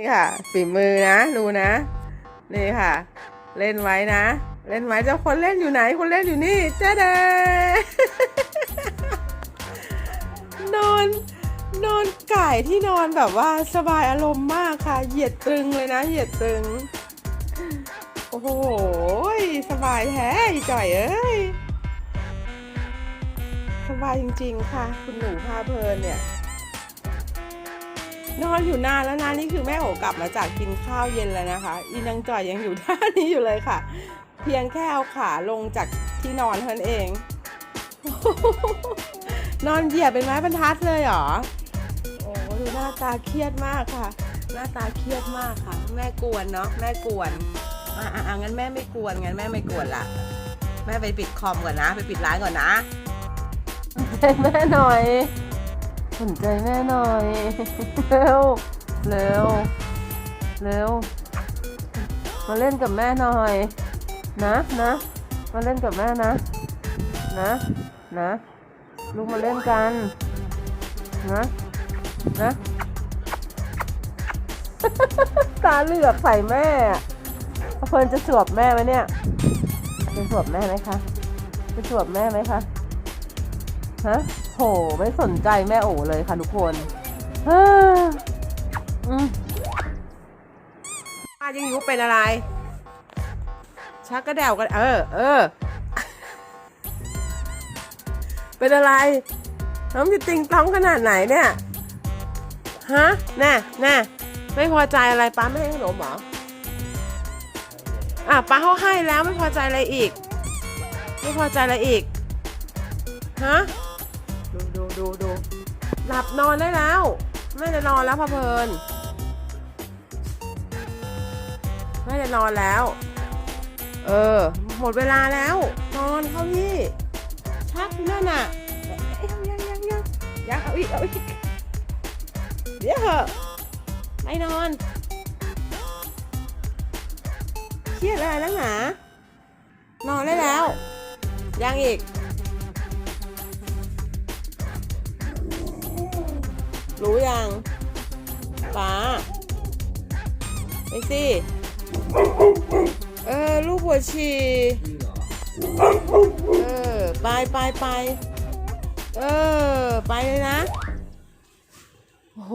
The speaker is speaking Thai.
นี่ค่ะฝีมือนะดูนะ นี่ค่ะ เล่นไว้นะ เล่นไว้เจ้าคนเล่นอยู่ไหน คนเล่นอยู่นี่เจ๊เดนอนนอนไก่ที่นอนแบบว่าสบายอารมณ์มากค่ะ เหยียดตึงเลยนะ เหยียดตึง โอ้โห สบายแท้จ่อยเอ้ย สบายจริง ๆ ค่ะ คุณหนูพาเพลินเนี่ย นอนอยู่นานแล้วนะนี่คือแม่โอกลับมาจากกินข้าวเย็นแล้วนะคะ อีนางจ่อยยังอยู่ท่านี้อยู่เลยค่ะ เพียงแค่เอาขาลงจากที่นอนเท่านั้นเอง นอนเหยียบเป็นไม้บรรทัดเลยเหรอโอ้ดูหน้าตาเครียดมากค่ะ หน้าตาเครียดมากค่ะ แม่กวนเนาะแม่กวนอะอะอะงั้นแม่ไม่กวนงั้นแม่ไม่กวนละแม่ไปปิดคอมก่อนนะ ไปปิดร้านก่อนนะใจแม่หน่อย สนใจแม่หน่อย เร็ว เร็ว เร็ว มาเล่นกับแม่หน่อย นะนะ มาเล่นกับแม่นะ นะ นะ ลูกมาเล่นกัน นะ นะ ตาเหลือกใส่แม่อะเฟิร์นจะสวบแม่ไหมเนี่ย จะสวบแม่ไหมคะ จะสวบแม่ไหมคะ ฮะโห ไม่สนใจแม่โอเลยค่ะทุกคนเฮ้ออืมป้ายังยุเป็นอะไร ชักกระเดวกัน เออ เออ เป็นอะไร น้องจะติงต้องขนาดไหนเนี่ย ฮะ น่ะน่ะไม่พอใจอะไรป้าไม่ให้ขนมเหรอ อะป้าเขาให้แล้วไม่พอใจอะไรอีก ไม่พอใจอะไรอีก ฮะ ดูดูดูดูหลับนอนได้แล้วแม่จะนอนแล้วพะเพลินแม่จะนอนแล้ว เออ หมดเวลาแล้ว นอนเข้าที่ชักนั่นน่ะเอ้ยยังยังยังยังยังเอาอีกเอาอีกเดี๋ยวเหอะไปนอนเครียดอะไรนักหนานอนได้แล้ว ยังอีก รู้ยังป้าไปสิเออ ลูกหัวฉี่เออ ไปไปไปเออ ไปเลยนะโห